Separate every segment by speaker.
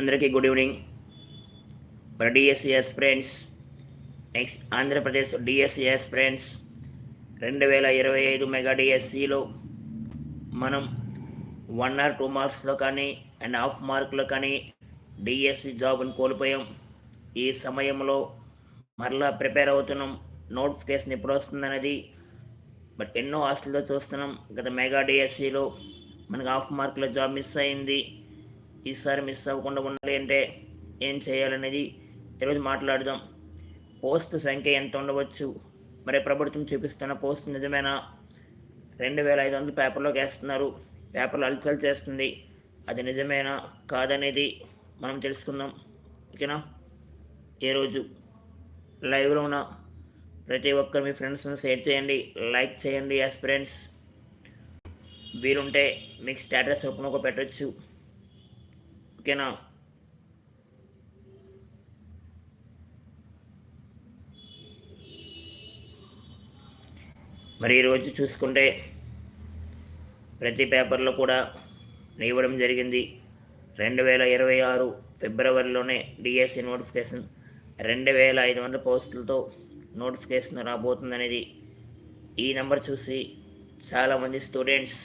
Speaker 1: అందరికీ good evening. మన DSCs friends next Andhra Pradesh DSCs friends రెండు వేల ఇరవై ఐదు మెగా డిఎస్సిలో మనం వన్ ఆర్ టూ మార్క్స్లో కానీ అండ్ హాఫ్ మార్క్లో కానీ డిఎస్సి జాబ్ని కోల్పోయాం. ఈ సమయంలో మరలా ప్రిపేర్ అవుతున్నాం. నోటిఫికేషన్ ఎప్పుడు వస్తుందనేది బట్ ఎన్నో హాస్టల్లో చూస్తున్నాం. గత మెగా డిఎస్సిలో మనకు హాఫ్ మార్కుల జాబ్ మిస్ అయింది. ఈసారి మిస్ అవ్వకుండా ఉండాలి అంటే ఏం చేయాలనేది ఈరోజు మాట్లాడదాం. పోస్ట్ సంఖ్య ఎంత ఉండవచ్చు? మరి ప్రభుత్వం చూపిస్తున్న పోస్ట్ నిజమేనా? రెండు వేల ఐదు వందలు పేపర్లోకి వేస్తున్నారు. పేపర్లో అలచల్ చేస్తుంది. అది నిజమేనా? కాదనేది మనం తెలుసుకుందాం. ఓకేనా? ఈరోజు లైవ్లో ఉన్న ప్రతి ఒక్కరు మీ ఫ్రెండ్స్ని షేర్ చేయండి లైక్ చేయండి యాస్ ఫ్రెండ్స్ వీరుంటే మీకు స్టేటస్ రూపంలో ఒక పెట్టచ్చు. ఓకేనా? మరి ఈరోజు చూసుకుంటే ప్రతి పేపర్లో కూడా ఇవ్వడం జరిగింది. రెండు వేల ఇరవై ఆరు ఫిబ్రవరిలోనే డిఎస్సి నోటిఫికేషన్ రెండు వేల ఐదు వందల పోస్టులతో నోటిఫికేషన్ రాబోతుందనేది ఈ నెంబర్ చూసి చాలామంది స్టూడెంట్స్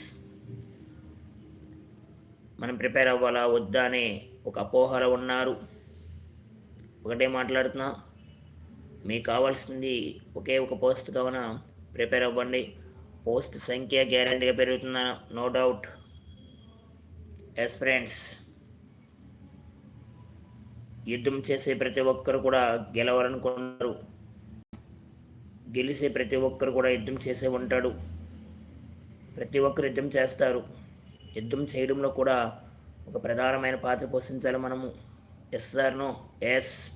Speaker 1: మనం ప్రిపేర్ అవ్వాలా? వద్దా అనే ఒక అపోహలో ఉన్నారు. ఒకటే మాట్లాడుతున్నా. మీకు కావాల్సింది ఒకే ఒక పోస్ట్ కావున ప్రిపేర్ అవ్వండి. పోస్ట్ సంఖ్య గ్యారంటీగా పెరుగుతుందా? No doubt. ఎస్ ఫ్రెండ్స్ యుద్ధం చేసే ప్రతి ఒక్కరు కూడా గెలవాలనుకున్నారు గెలిసే ప్రతి ఒక్కరు కూడా యుద్ధం చేసే ఉంటాడు. ప్రతి ఒక్కరు యుద్ధం చేస్తారు. యుద్ధం చేయడంలో కూడా ఒక ప్రధానమైన పాత్ర పోషించాలి మనము. ఎస్ ఎస్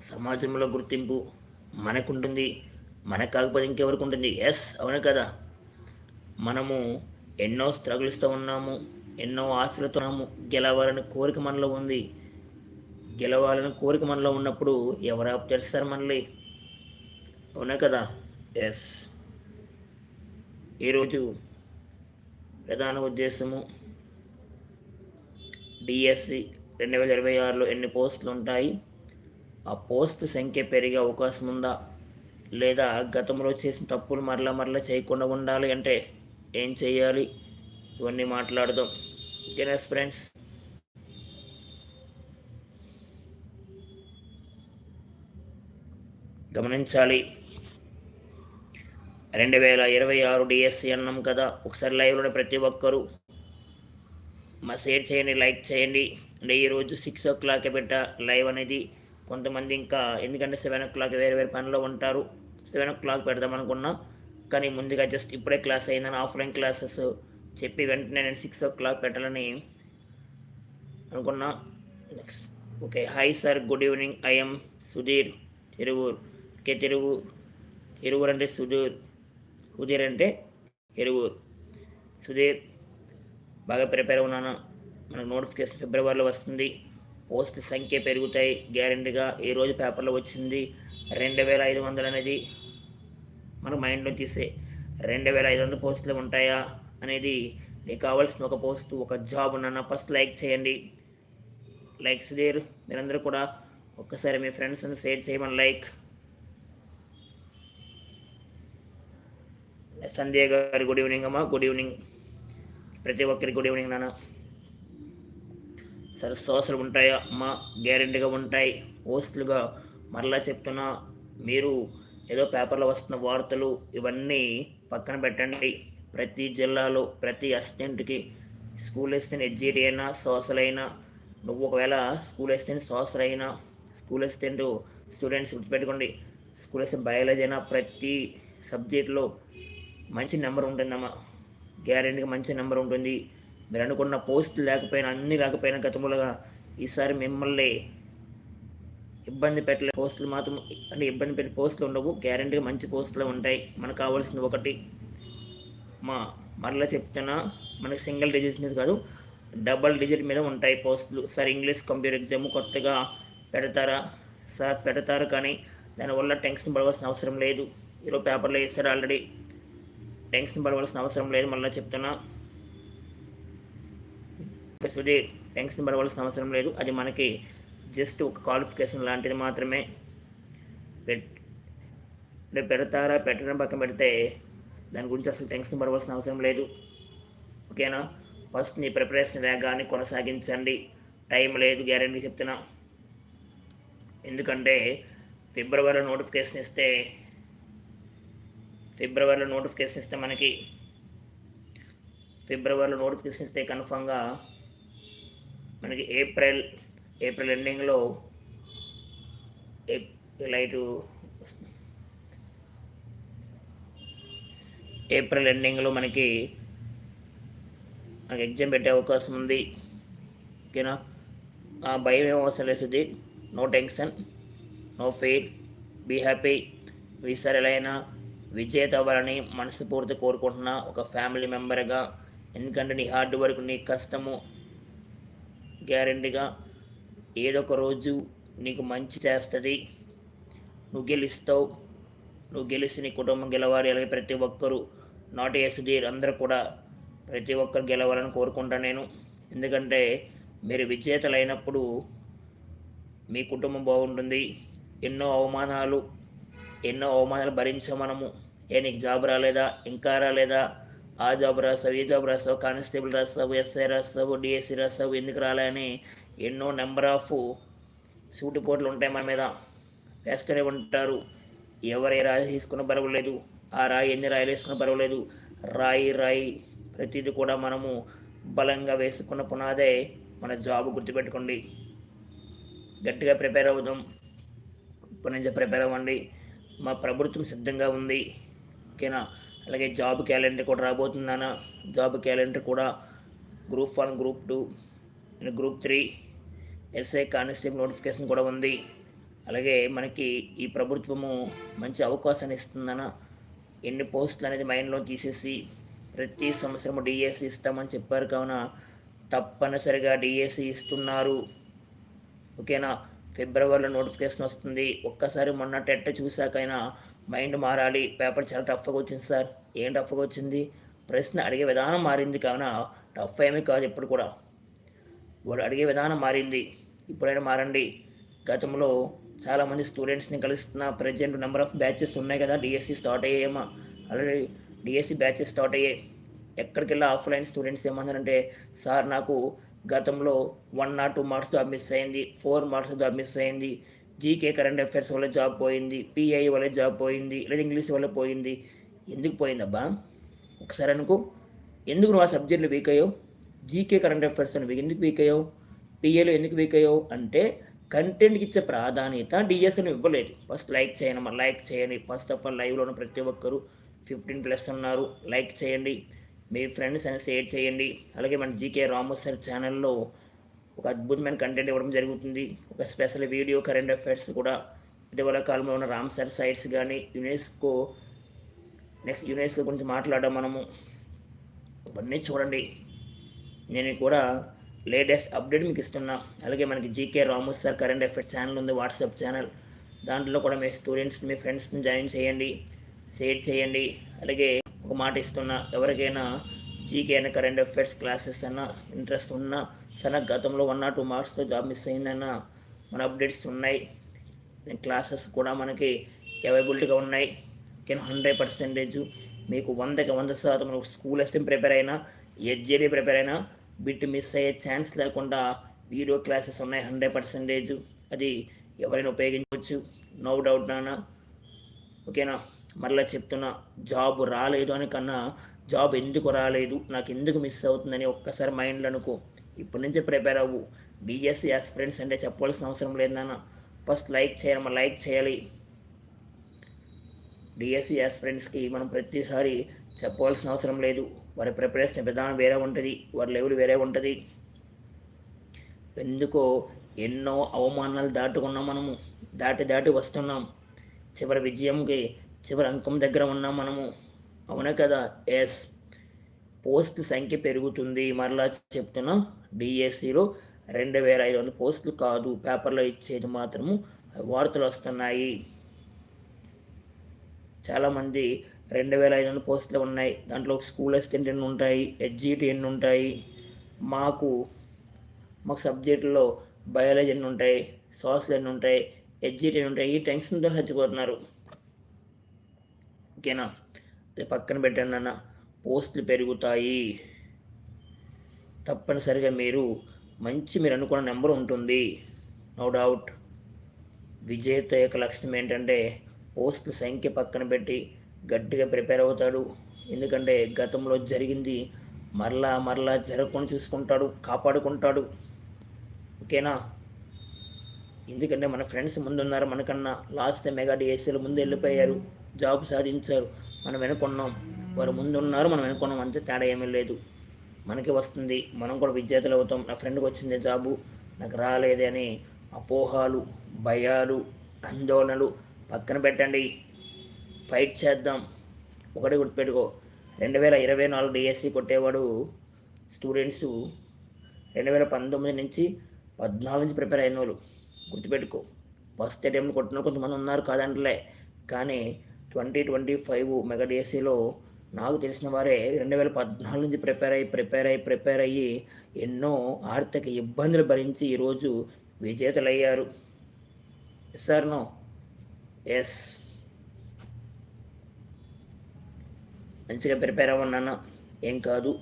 Speaker 1: సమాజంలో గుర్తింపు మనకుంటుంది. మనకు కాకపోతే ఇంకెవరికి ఉంటుంది? ఎస్ అవును కదా. మనము ఎన్నో స్ట్రగుల్స్తో ఉన్నాము ఎన్నో ఆశలతో ఉన్నాము. గెలవాలని కోరిక మనలో ఉంది. గెలవాలని కోరిక మనలో ఉన్నప్పుడు ఎవరు తెలుస్తారు మనల్ని? అవునా కదా? ఎస్. ఈరోజు ప్రధాన ఉద్దేశము డిఎస్సి రెండు వేల ఇరవై ఆరులో ఎన్ని పోస్టులు ఉంటాయి? ఆ పోస్ట్ సంఖ్య పెరిగే అవకాశం ఉందా? లేదా గతంలో చేసిన తప్పులు మరలా మరలా చేయకుండా ఉండాలి అంటే ఏం చేయాలి? ఇవన్నీ మాట్లాడదాం. ఓకేనా ఫ్రెండ్స్ గమనించాలి. రెండు వేల ఇరవై ఆరు డిఎస్సి అన్నాం కదా. ఒకసారి లైవ్లోనే ప్రతి ఒక్కరూ మా షేర్ చేయండి లైక్ చేయండి. అంటే ఈరోజు సిక్స్ ఓ క్లాకే పెట్టా లైవ్ అనేది. కొంతమంది ఇంకా ఎందుకంటే సెవెన్ ఓ క్లాక్ వేరే వేరే పనిలో ఉంటారు. సెవెన్ ఓ క్లాక్ పెడదాం అనుకున్నా. కానీ ముందుగా జస్ట్ ఇప్పుడే క్లాస్ అయిందని ఆఫ్లైన్ క్లాసెస్ చెప్పి వెంటనే నేను సిక్స్ ఓ క్లాక్ పెట్టాలని అనుకున్నా. Next okay hi sir good evening I'm Sudheer Tiruvur కే తిరువు తిరువూర్ అంటే సుధీర్. సుధీర్ అంటే ఎరువూర్ సుధీర్ బాగా ప్రిపేర్ ఉన్నాను. మనకు నోటిఫికేషన్ ఫిబ్రవరిలో వస్తుంది. పోస్టుల సంఖ్య పెరుగుతాయి గ్యారంటీగా. ఈ రోజు పేపర్లో వచ్చింది రెండు వేల ఐదు వందలు అనేది మన మైండ్లో తీసే రెండు వేల ఐదు వందల పోస్టులు ఉంటాయా అనేది మీకు కావాల్సిన ఒక పోస్ట్ ఒక జాబ్ ఉన్న ఫస్ట్ లైక్ చేయండి. లైక్ సుధీర్ మీరందరూ కూడా ఒక్కసారి మీ ఫ్రెండ్స్ని షేర్ చేయమని లైక్. సంధ్య గారు గుడ్ ఈవినింగ్ అమ్మా. Good evening. ప్రతి ఒక్కరికి గుడ్ ఈవినింగ్ నాన్న. సరే సోసలు ఉంటాయా? అమ్మా గ్యారెంటీగా ఉంటాయి. పోస్టులుగా మరలా చెప్తున్నా మీరు ఏదో పేపర్లో వస్తున్న వార్తలు ఇవన్నీ పక్కన పెట్టండి. ప్రతి జిల్లాలో ప్రతి అసిస్టెంట్కి స్కూల్ అసిస్టెంట్ ఎడ్జిటీ అయినా సోషల్ అయినా నువ్వు ఒకవేళ స్కూల్ అసిస్టెంట్ సోషల్ అయినా స్కూల్ అసిస్టెంట్ స్టూడెంట్స్ గుర్తుపెట్టుకోండి. స్కూల్ అసిస్టెంట్ బయాలజీ అయినా ప్రతి సబ్జెక్ట్లో మంచి నెంబర్ ఉంటుందమ్మా గ్యారెంటీగా మంచి నెంబర్ ఉంటుంది. మీరు అనుకున్న పోస్టులు లేకపోయినా అన్నీ లేకపోయినా గతములుగా ఈసారి మిమ్మల్ని ఇబ్బంది పెట్టలే పోస్టులు మాత్రం అంటే ఇబ్బంది పెట్టే పోస్టులు ఉండవు. గ్యారెంటీగా మంచి పోస్టులు ఉంటాయి. మనకు కావాల్సింది ఒకటి. మా మరలా చెప్తున్నా మనకి సింగిల్ డిజిట్ మీద కాదు డబల్ డిజిట్ మీద ఉంటాయి పోస్టులు సార్ ఇంగ్లీష్ కంప్యూటర్ ఎగ్జామ్ కొత్తగా పెడతారా? సార్ పెడతారు కానీ దానివల్ల టెన్షన్ పడవలసిన అవసరం లేదు. ఈరోజు పేపర్లో వేస్తారు ఆల్రెడీ టెన్షన్ పడవలసిన అవసరం లేదు మళ్ళీ చెప్తున్నా. సుధీర్ టెన్షన్ పడవలసిన అవసరం లేదు. అది మనకి జస్ట్ ఒక క్వాలిఫికేషన్ లాంటిది మాత్రమే. పెట్ అంటే పెడతారా పెట్టడం పక్కన పెడితే దాని గురించి అసలు టెన్షన్ పడవలసిన అవసరం లేదు. ఓకేనా? ఫస్ట్ నీ ప్రిపరేషన్ వేగాన్ని కొనసాగించండి. టైం లేదు గ్యారంటీ చెప్తున్నా. ఎందుకంటే ఫిబ్రవరిలో నోటిఫికేషన్ ఇస్తే ఫిబ్రవరిలో నోటిఫికేషన్ ఇస్తే మనకి ఫిబ్రవరిలో నోటిఫికేషన్ ఇస్తే కన్ఫామ్గా మనకి ఏప్రిల్ ఏప్రిల్ ఎండింగ్లో లైటు ఏప్రిల్ ఎండింగ్లో మనకి మనకి ఎగ్జామ్ పెట్టే అవకాశం ఉంది. ఓకేనా? ఆ భయం ఏం అవసరం లేదు Sudheer. No tension no fail. Be happy. ఈసారి ఎలా అయినా విజేత అవ్వాలని మనస్ఫూర్తి కోరుకుంటున్నా. ఒక ఫ్యామిలీ మెంబర్గా ఎందుకంటే నీ హార్డ్ వర్క్ నీ కష్టము గ్యారంటీగా ఏదో ఒక రోజు నీకు మంచి చేస్తుంది. నువ్వు గెలుస్తావు. నువ్వు గెలిచి నీ కుటుంబం గెలవాలి. అలాగే ప్రతి ఒక్కరూ నాట్ ఏ సుధీర్ అందరూ కూడా ప్రతి ఒక్కరు గెలవాలని కోరుకుంటాను నేను. ఎందుకంటే మీరు విజేతలైనప్పుడు మీ కుటుంబం బాగుంటుంది. ఎన్నో అవమానాలు ఎన్నో అవమానాలు భరించాం మనము. ఏ నీకు జాబ్ రాలేదా? ఇంకా రాలేదా? ఆ జాబ్ రాస్తావు ఈ జాబ్ రాస్తావు కానిస్టేబుల్ రాస్తావు ఎస్ఐ రాస్తావు డిఎస్సి రాస్తావు ఎందుకు రాలే అని ఎన్నో నెంబర్ ఆఫ్ సూటిపోట్లు ఉంటాయి మన మీద. వేస్తూనే ఉంటారు. ఎవరే రాయి తీసుకున్న పర్వాలేదు ఆ రాయి ఎన్ని రాయలు వేసుకున్న పర్వాలేదు రాయి రాయి ప్రతిదీ కూడా మనము బలంగా వేసుకున్న పునాదే మన జాబ్ గుర్తుపెట్టుకోండి. గట్టిగా ప్రిపేర్ అవుదాం. ఇప్పటి నుంచి ప్రిపేర్ అవ్వండి. మా ప్రభుత్వం సిద్ధంగా ఉంది. ఓకేనా? అలాగే జాబ్ క్యాలెండర్ కూడా రాబోతుందన్న జాబ్ క్యాలెండర్ కూడా group one group two group three SI constable notification కూడా ఉంది. అలాగే మనకి ఈ ప్రభుత్వము మంచి అవకాశాన్ని ఇస్తుందన్న ఎన్ని పోస్టులు అనేది మైండ్లో తీసేసి ప్రతి సంవత్సరము డిఎస్సి ఇస్తామని చెప్పారు కావున తప్పనిసరిగా డిఎస్సి ఇస్తున్నారు. ఓకేనా? ఫిబ్రవరిలో నోటిఫికేషన్ వస్తుంది. ఒక్కసారి మొన్న టెట్ చూశాకైనా మైండ్ మారాలి. పేపర్ చాలా టఫ్గా వచ్చింది సార్. ఏం టఫ్గా వచ్చింది? ప్రశ్న అడిగే విధానం మారింది కావున టఫ్ ఏమీ కాదు ఇప్పుడు కూడా. వాడు అడిగే విధానం మారింది. ఇప్పుడైనా మారండి. గతంలో చాలామంది స్టూడెంట్స్ని కలుస్తున్న ప్రజెంట్ నెంబర్ ఆఫ్ బ్యాచెస్ ఉన్నాయి కదా. డిఎస్సి స్టార్ట్ అయ్యేమా ఆల్రెడీ డిఎస్సి బ్యాచెస్ స్టార్ట్ అయ్యాయి. ఎక్కడికి వెళ్ళి ఆఫ్లైన్ స్టూడెంట్స్ ఏమన్నారంటే సార్ నాకు గతంలో one not two marks job miss అయింది ఫోర్ మార్క్స్ జాబ్ మిస్ అయింది. జీకే కరెంట్ అఫైర్స్ వల్ల జాబ్ పోయింది పిఐ వల్ల జాబ్ పోయింది లేదా ఇంగ్లీష్ వల్ల పోయింది. ఎందుకు పోయిందబ్బా? ఒకసారి అనుకో. ఎందుకు నువ్వు ఆ సబ్జెక్టులు వీక్ అయ్యావు? జీకే కరెంట్ అఫైర్స్ అని ఎందుకు వీక్ అయ్యావు? పిఏలో ఎందుకు వీక్ అయ్యావు? అంటే కంటెంట్కి ఇచ్చే ప్రాధాన్యత డిఎస్ఎన్ ఇవ్వలేదు. ఫస్ట్ లైక్ చేయండి లైక్ చేయండి. ఫస్ట్ ఆఫ్ ఆల్ లైవ్లో ఉన్న ప్రతి ఒక్కరు ఫిఫ్టీన్ ప్లస్ ఉన్నారు లైక్ చేయండి. మీ ఫ్రెండ్స్ అని షేర్ చేయండి. అలాగే మన జీకే రాము సార్ ఛానల్లో ఒక అద్భుతమైన కంటెంట్ ఇవ్వడం జరుగుతుంది. ఒక స్పెషల్ వీడియో కరెంట్ అఫైర్స్ కూడా ఇటీవల కాలంలో ఉన్న రామ్ సార్ సైట్స్ కానీ యునెస్కో నెక్స్ట్ యునెస్కో గురించి మాట్లాడడం మనము. ఇవన్నీ చూడండి. నేను కూడా లేటెస్ట్ అప్డేట్ మీకు ఇస్తున్నా. అలాగే మనకి GK Ramu sir current affairs channel ఉంది వాట్సాప్ ఛానల్ దాంట్లో కూడా మీ స్టూడెంట్స్ని మీ ఫ్రెండ్స్ని జాయిన్ చేయండి. షేర్ చేయండి. అలాగే మాట ఇస్తున్నా ఎవరికైనా జీకే అయినా కరెంట్ అఫైర్స్ క్లాసెస్ అన్న ఇంట్రెస్ట్ ఉన్నా సరే గతంలో వన్ ఆర్ టూ మార్క్స్తో జాబ్ మిస్ అయిందన్న మన అప్డేట్స్ ఉన్నాయి. క్లాసెస్ కూడా మనకి అవైబిలిటీగా ఉన్నాయి. కెన్ హండ్రెడ్ పర్సెంటేజ్ మీకు వందకి వంద శాతం స్కూల్ ఎస్ఎం ప్రిపేర్ అయినా ఎడ్జేడీ ప్రిపేర్ అయినా బిట్ మిస్ అయ్యే ఛాన్స్ లేకుండా వీడియో క్లాసెస్ ఉన్నాయి. హండ్రెడ్ పర్సెంటేజ్ అది ఎవరైనా ఉపయోగించవచ్చు. నో డౌట్ నానా ఓకేనా? మరలా చెప్తున్నా జాబ్ రాలేదు అని కన్నా జాబ్ ఎందుకు రాలేదు? నాకు ఎందుకు మిస్ అవుతుందని ఒక్కసారి మైండ్లో అనుకో. ఇప్పటి నుంచే ప్రిపేర్ అవ్వు. డిఎస్సి ఫ్రెండ్స్ అంటే చెప్పవలసిన అవసరం లేదు నాన్న. ఫస్ట్ లైక్ చేయాలి లైక్ చేయాలి. డిఎస్సి ఫ్రెండ్స్కి మనం ప్రతిసారి చెప్పవలసిన అవసరం లేదు. వారి ప్రిపరేషన్ విధానం వేరే ఉంటుంది. వారి లెవెల్ వేరే ఉంటుంది. ఎందుకో ఎన్నో అవమానాలు దాటుకున్నాం మనము. దాటి దాటి వస్తున్నాం. చివరి విజయంకి చివరి అంకం దగ్గర ఉన్నాం మనము. అవునా కదా? ఎస్ పోస్ట్ సంఖ్య పెరుగుతుంది. మరలా చెప్తున్నా. డిఎస్సిలో రెండు వేల ఐదు వందల పోస్టులు కాదు. పేపర్లో ఇచ్చేది మాత్రము వార్తలు వస్తున్నాయి. చాలామంది రెండు వేల ఐదు వందల పోస్టులు ఉన్నాయి. దాంట్లో స్కూల్ అసిస్టెంట్ ఎన్ని ఉంటాయి? హెచ్జిటి ఎన్ని ఉంటాయి? మాకు మాకు సబ్జెక్టులో బయాలజీ ఎన్ని ఉంటాయి? సోషల్ ఎన్ని ఉంటాయి? హెచ్జిటి ఎన్ని ఉంటాయి? ఈ టెన్షన్తో చచ్చిపోతున్నారు. ఓకేనా? అది పక్కన పెట్టండి అన్న పోస్టులు పెరుగుతాయి. తప్పనిసరిగా మీరు మంచి మీరు అనుకున్న నెంబర్ ఉంటుంది. No doubt. విజేత యొక్క లక్ష్యం ఏంటంటే పోస్టుల సంఖ్య పక్కన పెట్టి గట్టిగా ప్రిపేర్ అవుతాడు. ఎందుకంటే గతంలో జరిగింది మరలా మరలా జరగకుండా చూసుకుంటాడు కాపాడుకుంటాడు. ఓకేనా? ఎందుకంటే మన ఫ్రెండ్స్ ముందున్నారు మనకన్నా. లాస్ట్ మెగా డిఎస్సీలు ముందు వెళ్ళిపోయారు. జాబ్ సాధించారు. మనం వెనుకున్నాం. వారు ముందు ఉన్నారు మనం వెనుకున్నాం అంతే తేడా ఏమీ లేదు. మనకి వస్తుంది. మనం కూడా విద్యార్థులు అవుతాం. నా ఫ్రెండ్కి వచ్చింది జాబు. నాకు రాలేదే అని అపోహాలు భయాలు ఆందోళనలు పక్కన పెట్టండి. ఫైట్ చేద్దాం. ఒకటి గుర్తుపెట్టుకో. రెండు వేల ఇరవై నాలుగు డిఎస్సి కొట్టేవాడు స్టూడెంట్స్ రెండు వేల పంతొమ్మిది నుంచి పద్నాలుగు నుంచి ప్రిపేర్ అయిన వాళ్ళు గుర్తుపెట్టుకో. ఫస్ట్ అటెంప్ట్ కొట్టిన వాళ్ళు కొంతమంది ఉన్నారు కాదంటలే. కానీ ట్వంటీ ట్వంటీ ఫైవ్ మెగా డిఎస్సిలో నాకు తెలిసిన వారే రెండు వేల పద్నాలుగు నుంచి ప్రిపేర్ అయ్యి ప్రిపేర్ అయ్యి ప్రిపేర్ అయ్యి ఎన్నో ఆర్థిక ఇబ్బందులు భరించి ఈరోజు విజేతలయ్యారు. Sir no? ఎస్. మంచిగా ప్రిపేర్ అవ్వన్నాను ఏం కాదు.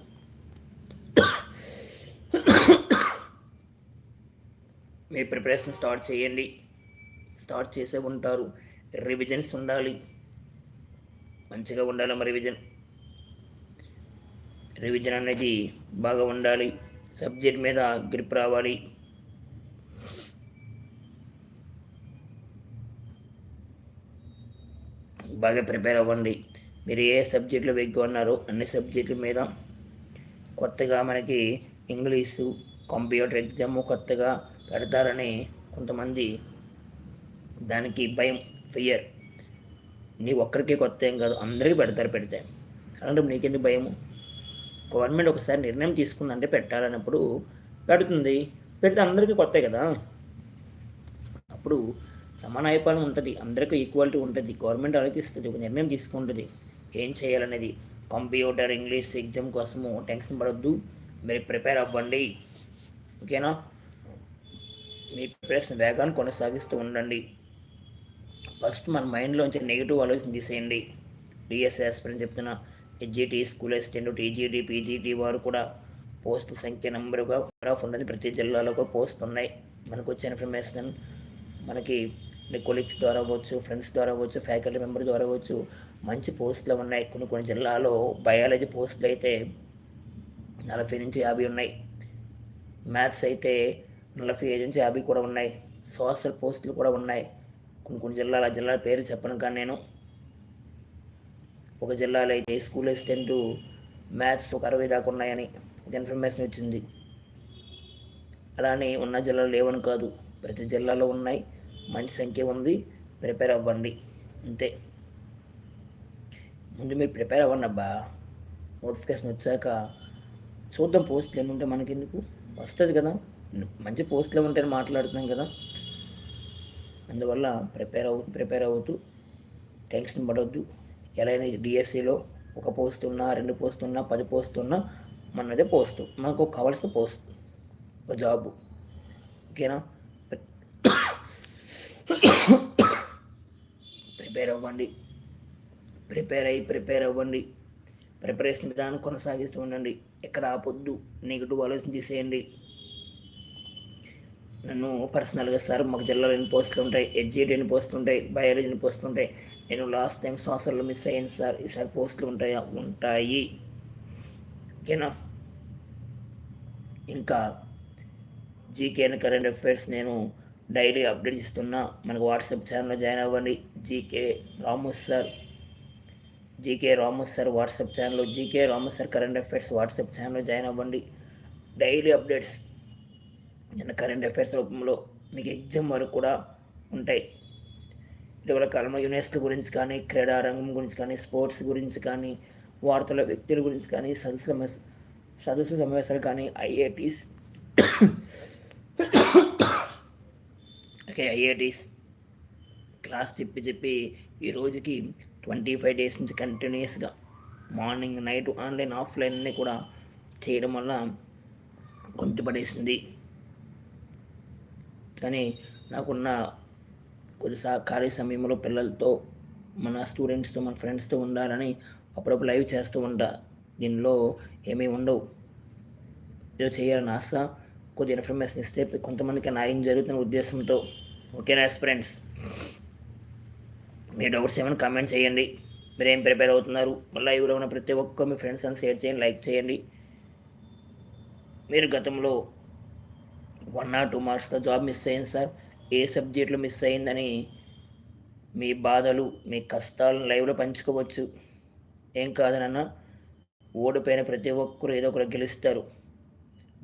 Speaker 1: మీ ప్రిపరేషన్ స్టార్ట్ చేయండి. స్టార్ట్ చేసే ఉంటారు. రివిజన్స్ ఉండాలి. మంచిగా ఉండాలి మరి రివిజన్ రివిజన్ అనేది బాగా ఉండాలి. సబ్జెక్ట్ మీద గ్రిప్ రావాలి. బాగా ప్రిపేర్ అవ్వండి. మీరు ఏ సబ్జెక్టులు వెగ్గు ఉన్నారో అన్ని సబ్జెక్టుల మీద కొత్తగా మనకి ఇంగ్లీషు కంప్యూటర్ ఎగ్జామ్ కొత్తగా పెడతారని కొంతమంది దానికి భయం ఫియర్ నీ ఒక్కరికి కొత్త ఏం కాదు అందరికీ పెడతారు పెడితే. అలాంటి నీకెందుకు భయము? గవర్నమెంట్ ఒకసారి నిర్ణయం తీసుకుందంటే పెట్టాలన్నప్పుడు పెడుతుంది. పెడితే అందరికీ కొత్త కదా? అప్పుడు సమానాయపాలన ఉంటుంది అందరికీ ఈక్వాలిటీ ఉంటుంది గవర్నమెంట్ ఆలోచిస్తుంది ఒక నిర్ణయం తీసుకుంటుంది. ఏం చేయాలనేది? కంప్యూటర్ ఇంగ్లీష్ ఎగ్జామ్ కోసము టెన్షన్ పడొద్దు మీరు ప్రిపేర్ అవ్వండి. ఓకేనా? మీ ప్రిపరేషన్ వేగాన్ని కొనసాగిస్తూ ఉండండి. ఫస్ట్ మన మైండ్లోంచి నెగిటివ్ ఆలోచన తీసేయండి. డిఎస్ఎస్ అని చెప్తున్న HGT school assistant TGT PGT వారు కూడా పోస్టుల సంఖ్య నెంబర్గా గ్రాఫ్ ఉన్నది ప్రతి జిల్లాలో కూడా పోస్ట్ ఉన్నాయి. మనకు వచ్చే ఇన్ఫర్మేషన్ మనకి కొలీగ్స్ ద్వారా అవ్వచ్చు ఫ్రెండ్స్ ద్వారా అవ్వచ్చు ఫ్యాకల్టీ మెంబర్ ద్వారా అవ్వచ్చు మంచి పోస్టులు ఉన్నాయి. కొన్ని కొన్ని జిల్లాలో బయాలజీ పోస్టులు అయితే నలభై నుంచి యాభై ఉన్నాయి. మ్యాథ్స్ అయితే నలభై ఐదు నుంచి యాభై కూడా ఉన్నాయి. సోషల్ పోస్టులు కూడా ఉన్నాయి. కొన్ని కొన్ని జిల్లాల ఆ జిల్లాల పేరు చెప్పను కానీ నేను. ఒక జిల్లాలో అయితే స్కూల్ అసిస్టెంట్ మ్యాథ్స్ ఒక అరవై దాకా ఉన్నాయని ఒక ఇన్ఫర్మేషన్ వచ్చింది. అలానే ఉన్న జిల్లాలు లేవని కాదు. ప్రతి జిల్లాలో ఉన్నాయి. మంచి సంఖ్య ఉంది. ప్రిపేర్ అవ్వండి. అంతే. ముందు మీరు ప్రిపేర్ అవ్వండి అబ్బా. నోటిఫికేషన్ వచ్చాక చూద్దాం పోస్టులు ఏముంటే ఉంటే మనకెందుకు? వస్తుంది కదా. మంచి పోస్టులు ఉంటే మాట్లాడుతున్నాం కదా. అందువల్ల ప్రిపేర్ అవు ప్రిపేర్ అవుతూ టెన్షన్ పడవద్దు ఎలా డిఎస్సిలో ఒక పోస్ట్ ఉన్నా రెండు పోస్ట్ ఉన్నా పది పోస్ట్ ఉన్నా మనదే పోస్ట్. మనకు కావాల్సిన పోస్ట్ ఒక జాబ్. ఓకేనా? ప్రిపేర్ అవ్వండి. ప్రిపేర్ అయ్యి ప్రిపేర్ అవ్వండి. ప్రిపరేషన్ విధానం కొనసాగిస్తూ ఉండండి. ఎక్కడ ఆపొద్దు. నెగిటివ్ ఆలోచన తీసేయండి నన్ను పర్సనల్గా సార్ మాకు జిల్లాలో ఎన్ని పోస్టులు ఉంటాయి ఎడ్జిటీ ఎన్ని పోస్టులు ఉంటాయి బయాలజీ ఎన్ని పోస్టులు ఉంటాయి నేను లాస్ట్ టైం సంవత్సరంలో మిస్ అయ్యాను సార్. ఈసారి పోస్టులు ఉంటాయా? ఉంటాయి. ఓకేనా? ఇంకా జీకే అండ్ కరెంట్ అఫైర్స్ నేను డైలీ అప్డేట్ ఇస్తున్నా. మనకు వాట్సాప్ ఛానల్లో జాయిన్ అవ్వండి. GK Ramu sir GK Ramu sir WhatsApp channel GK Ramu sir current affairs WhatsApp ఛానల్లో జాయిన్ అవ్వండి. డైలీ అప్డేట్స్ నేను కరెంట్ అఫైర్స్ రూపంలో మీకు ఎగ్జామ్ వరకు కూడా ఉంటాయి. ఇటీవల కాలంలో యూనివర్సిటీ గురించి కానీ క్రీడా రంగం గురించి కానీ స్పోర్ట్స్ గురించి కానీ వార్తల వ్యక్తుల గురించి కానీ సదస్సు సమస్య సదస్సు సమావేశాలు కానీ ఐఐటీస్ ఓకే ఐఐటీస్ క్లాస్ చెప్పి చెప్పి ఈ రోజుకి ట్వంటీ ఫైవ్ డేస్ నుంచి కంటిన్యూస్గా మార్నింగ్ నైట్ ఆన్లైన్ ఆఫ్లైన్ అన్నీ కూడా చేయడం వల్ల కొంచెం పడేసింది. కానీ నాకున్న కొద్ది సా ఖాళీ సమయంలో పిల్లలతో మన స్టూడెంట్స్తో మన ఫ్రెండ్స్తో ఉండాలని అప్పుడప్పుడు లైవ్ చేస్తూ ఉంటా. దీనిలో ఏమీ ఉండవు. ఏదో చేయాలని ఆశ కొద్ది ఇన్ఫర్మేషన్ ఇస్తే కొంతమందికి న్యాయం జరుగుతున్న ఉద్దేశంతో. ఓకేనా ఫ్రెండ్స్? మీ డౌట్స్ ఏమైనా కామెంట్ చేయండి. మీరు ఏం ప్రిపేర్ అవుతున్నారు? లైవ్లో ఉన్న ప్రతి ఒక్క మీ ఫ్రెండ్స్ అని షేర్ చేయండి లైక్ చేయండి. మీరు గతంలో వన్ ఆర్ టూ మార్క్స్తో జాబ్ మిస్ అయింది సార్ ఏ సబ్జెక్టులు మిస్ అయిందని మీ బాధలు మీ కష్టాలను లైవ్లో పంచుకోవచ్చు. ఏం కాదనన్నా ఓడిపోయిన ప్రతి ఒక్కరు ఏదో ఒకరు గెలుస్తారు.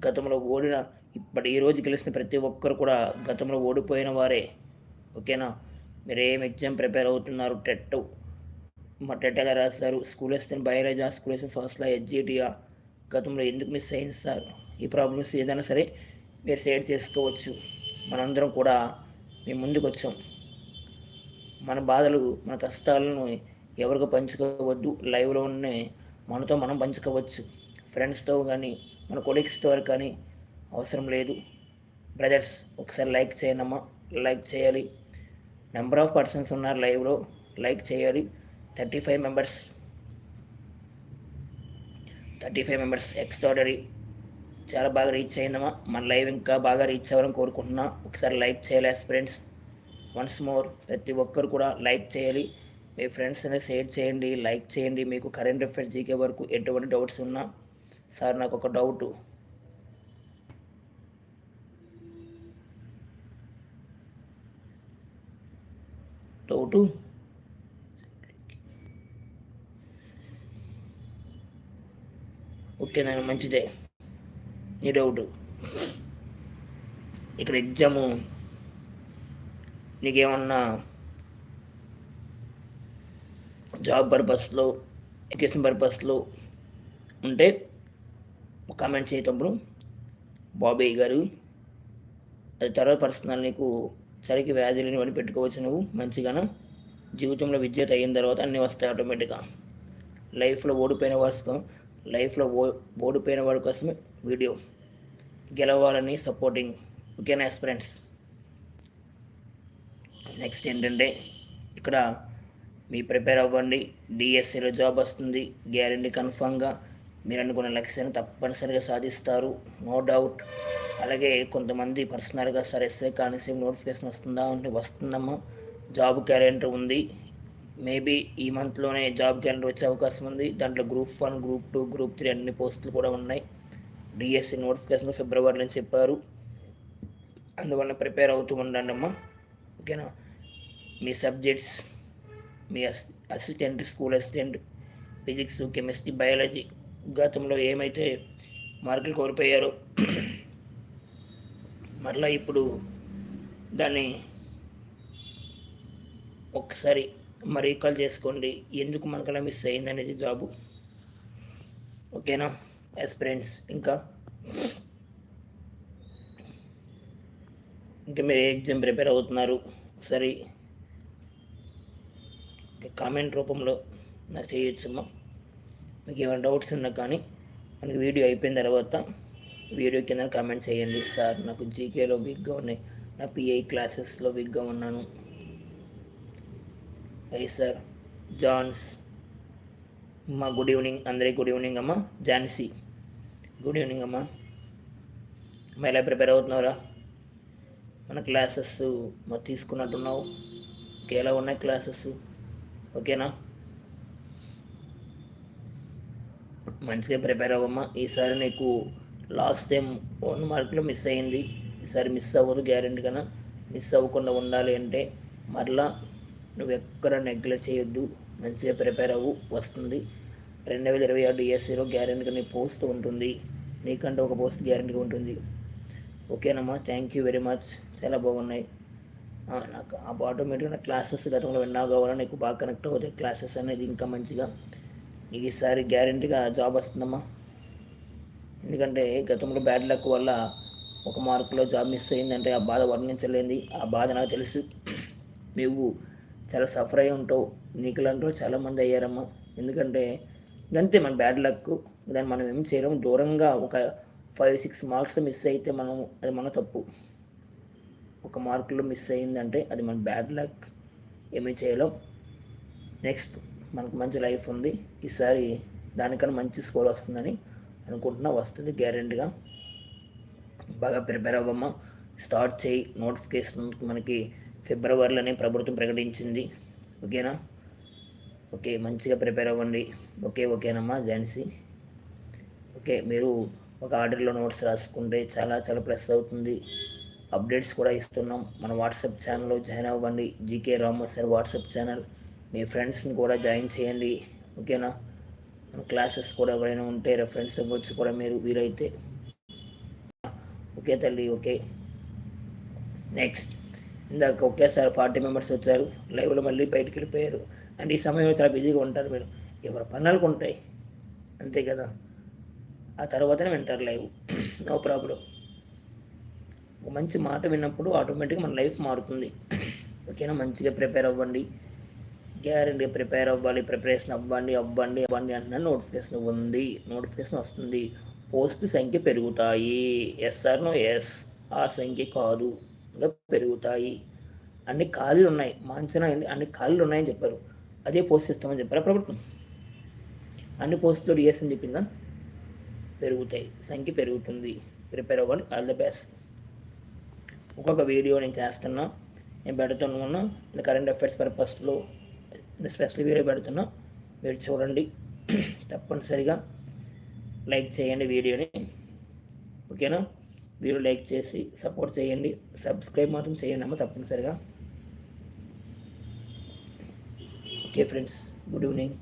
Speaker 1: గతంలో ఓడిన ఇప్పటి ఈరోజు గెలిచిన ప్రతి ఒక్కరు కూడా గతంలో ఓడిపోయిన వారే. ఓకేనా మీరు ఏం ఎగ్జామ్ ప్రిపేర్ అవుతున్నారు? టెట్ మా టెట్టగా రాశారు? రాస్తారు స్కూల్ వస్తే బయాలజీ స్కూల్ వస్తే ఫస్ట్లో హెచ్జిటియా గతంలో ఎందుకు మిస్ అయింది సార్ ఈ ప్రాబ్లమ్స్ ఏదైనా సరే మీరు షేర్ చేసుకోవచ్చు. మనందరం కూడా మేము ముందుకు వచ్చాం మన బాధలు మన కష్టాలను ఎవరికి పంచుకోవద్దు. లైవ్లో మనతో మనం పంచుకోవచ్చు. ఫ్రెండ్స్తో కానీ మన కొలీగ్స్తో కానీ అవసరం లేదు. బ్రదర్స్ ఒకసారి లైక్ చేయండమ్మా. లైక్ చేయాలి. నెంబర్ ఆఫ్ పర్సన్స్ ఉన్నారు లైవ్లో. లైక్ చేయాలి. Thirty five members. Thirty five members extraordinary. చాలా బాగా రీచ్ అయినామా? మన లైవ్ ఇంకా బాగా రీచ్ అవ్వాలని కోరుకుంటున్నా. ఒకసారి లైక్ చేయాలి ఫ్రెండ్స్ వన్స్ మోర్ ప్రతి ఒక్కరు కూడా లైక్ చేయాలి. మీ ఫ్రెండ్స్ అనేది షేర్ చేయండి లైక్ చేయండి. మీకు కరెంట్ అఫైర్స్ జీకే వరకు ఎటువంటి డౌట్స్ ఉన్నా సార్ నాకు ఒక డౌటు డౌటు ఓకే నేను మంచిదే. నీ డౌట్ ఇక్కడ ఎగ్జాము నీకేమన్నా జాబ్ పర్పస్లో ఎడ్యుకేషన్ పర్పస్లో ఉంటే కామెంట్ చేయటప్పుడు బాబీ గారు అది తర్వాత పర్సనల్ నీకు సరికి వ్యాధి లేనివన్నీ పెట్టుకోవచ్చు నువ్వు మంచిగాను. జీవితంలో విద్యత అయిన తర్వాత అన్నీ వస్తాయి ఆటోమేటిక్గా లైఫ్లో ఓడిపోయిన వారి లైఫ్లో ఓ ఓడిపోయిన వాడి కోసమే వీడియో గెలవాలని సపోర్టింగ్ ఓకేనా ఫ్రెండ్స్ నెక్స్ట్ ఏంటంటే ఇక్కడ మీ ప్రిపేర్ అవ్వండి. డిఎస్సిలో జాబ్ వస్తుంది. గ్యారంటీ కన్ఫామ్గా మీరు అనుకున్న లక్ష్యాన్ని తప్పనిసరిగా సాధిస్తారు. నో డౌట్ అలాగే కొంతమంది పర్సనల్గా సరే కానీ సేమ్ నోటిఫికేషన్ వస్తుందా అంటే వస్తుందమ్మా. జాబ్ క్యాలెండర్ ఉంది. మేబీ ఈ మంత్లోనే జాబ్ క్యాలెండర్ వచ్చే అవకాశం ఉంది. దాంట్లో group one group two group three అన్ని పోస్టులు కూడా ఉన్నాయి. డిఎస్సి నోటిఫికేషన్ ఫిబ్రవరిలో చెప్పారు. అందువల్ల ప్రిపేర్ అవుతూ ఉండండి అమ్మా. ఓకేనా మీ సబ్జెక్ట్స్ మీ అస్ assistant school assistant physics chemistry biology గతంలో ఏమైతే మార్కులు కోల్పోయారో మరలా ఇప్పుడు దాన్ని ఒకసారి మరి రీకాల్ చేసుకోండి. ఎందుకు మనకు అలా మిస్ అయింది అనేది జాబు ఓకేనా ఎస్పిరెంట్స్ ఇంకా. ఇంకా మీరు ఏ ఎగ్జామ్ ప్రిపేర్ అవుతున్నారు? ఒకసారి కామెంట్ రూపంలో నాకు చేయొచ్చమ్మా. మీకు ఏమైనా డౌట్స్ ఉన్నా కానీ మనకి వీడియో అయిపోయిన తర్వాత వీడియో కింద కామెంట్ చేయండి సార్. నాకు జీకేలో వీక్గా ఉన్నాయి. నా పిఐ క్లాసెస్లో వీక్గా ఉన్నాను. అయ్యి సార్ జాన్స్ మా గుడ్ ఈవినింగ్ అందరికీ గుడ్ ఈవినింగ్ అమ్మా. ఝాన్సీ గుడ్ ఈవినింగ్ అమ్మా అమ్మ ఎలా ప్రిపేర్ అవుతున్నావురా? మన క్లాసెస్ మరి తీసుకున్నట్టున్నావు. ఎలా ఉన్నాయి క్లాసెస్? ఓకేనా? మంచిగా ప్రిపేర్ అవ్వమ్మా ఈసారి నీకు లాస్ట్ టైం వన్ మార్కులో మిస్ అయింది. ఈసారి మిస్ అవ్వదు గ్యారెంటీ కన్నా. మిస్ అవ్వకుండా ఉండాలి అంటే మరలా నువ్వు ఎక్కడ నెగ్లెక్ట్ చేయొద్దు. మంచిగా ప్రిపేర్ అవ్వు. వస్తుంది. రెండు వేల ఇరవై ఆరు డిఎస్సిలో గ్యారెంటీగా నీ పోస్ట్ ఉంటుంది. నీకంటే ఒక పోస్ట్ గ్యారెంటీగా ఉంటుంది. ఓకేనమ్మా? థ్యాంక్ యూ వెరీ మచ్ చాలా బాగున్నాయి. నాకు ఆ ఆటోమేటిక్గా క్లాసెస్ గతంలో విన్నా కావాలని నీకు బాగా కనెక్ట్ అవుతాయి క్లాసెస్ అనేది ఇంకా మంచిగా. నీకు ఈసారి గ్యారెంటీగా జాబ్ వస్తుందమ్మా. ఎందుకంటే గతంలో బ్యాడ్ లక్ వల్ల ఒక మార్కులో జాబ్ మిస్ అయిందంటే ఆ బాధ వర్ణించలేంది ఆ బాధ నాకు తెలుసు. నువ్వు చాలా సఫర్ అయి ఉంటావు. నీకులంటూ చాలామంది అయ్యారమ్మా. ఎందుకంటే అంతే మన బ్యాడ్ లక్ దాన్ని మనం ఏం చేయలేము. దూరంగా ఒక ఫైవ్ సిక్స్ మార్క్స్ మిస్ అయితే మనం అది మన తప్పు. ఒక మార్కులో మిస్ అయిందంటే అది మన బ్యాడ్ లక్ ఏమీ చేయలేం. నెక్స్ట్ మనకు మంచి లైఫ్ ఉంది. ఈసారి దానికన్నా మంచి స్కోర్ వస్తుందని అనుకుంటున్నా. వస్తుంది గ్యారెంటీగా బాగా ప్రిపేర్ అవ్వమ్మా. స్టార్ట్ చేయి. నోటిఫికేషన్ మనకి ఫిబ్రవరిలోనే ప్రభుత్వం ప్రకటించింది. ఓకేనా? ఓకే మంచిగా ప్రిపేర్ అవ్వండి. ఓకే ఓకేనమ్మా. ఝాన్సీ ఓకే మీరు ఒక ఆర్డర్లో నోట్స్ రాసుకుంటే చాలా చాలా ప్లస్ అవుతుంది. అప్డేట్స్ కూడా ఇస్తున్నాం. మన వాట్సాప్ ఛానల్లో జాయిన్ అవ్వండి. GK Ramu sir WhatsApp channel. మీ ఫ్రెండ్స్ని కూడా జాయిన్ చేయండి. ఓకేనా? మన క్లాసెస్ కూడా ఎవరైనా ఉంటే రెఫరెన్స్ ఇవ్వచ్చు కూడా మీరు వీలైతే. ఓకే తల్లి ఓకే. నెక్స్ట్ ఇందాక ఒకేసారి ఫార్టీ మెంబర్స్ వచ్చారు. లైవ్లో మళ్ళీ బయటికి వెళ్ళిపోయారు. అండ్ ఈ సమయంలో చాలా బిజీగా ఉంటారు మీరు. ఎవరి పనులకు ఉంటాయి? అంతే కదా? ఆ తర్వాతనే వింటారు లైవ్. నో ప్రాబ్లం ఒక మంచి మాట విన్నప్పుడు ఆటోమేటిక్గా మన లైఫ్ మారుతుంది. ఓకేనా? మంచిగా ప్రిపేర్ అవ్వండి. గ్యారంటీ ప్రిపేర్ అవ్వాలి. ప్రిపరేషన్ అవ్వండి అవ్వండి అవ్వండి అన్న నోటిఫికేషన్ ఉంది. నోటిఫికేషన్ వస్తుంది. పోస్ట్ సంఖ్య పెరుగుతాయి. ఎస్ఆర్ నో ఎస్ ఆ సంఖ్య కాదు. ఇంకా పెరుగుతాయి. అన్ని ఖాళీలు ఉన్నాయి. మా అన్ని ఖాళీలు ఉన్నాయని చెప్పారు. అదే పోస్ట్ ఇస్తామని చెప్పారు ప్రభుత్వం? అన్ని పోస్టులు డిఎస్ అని చెప్పిందా? పెరుగుతాయి. సంఖ్య పెరుగుతుంది. ప్రిపేర్ అవ్వాలి ఆల్ ద బెస్ట్. ఒక్కొక్క వీడియో నేను చేస్తున్నా. నేను పెడుతున్నా నేను కరెంట్ అఫైర్స్ పర్పస్లో నేను స్పెషల్ వీడియో పెడుతున్నా. మీరు చూడండి. తప్పనిసరిగా లైక్ చేయండి వీడియోని. ఓకేనా? వీడియో లైక్ చేసి సపోర్ట్ చేయండి. సబ్స్క్రైబ్ మాత్రం చేయండి అమ్మ తప్పనిసరిగా. Okay friends good evening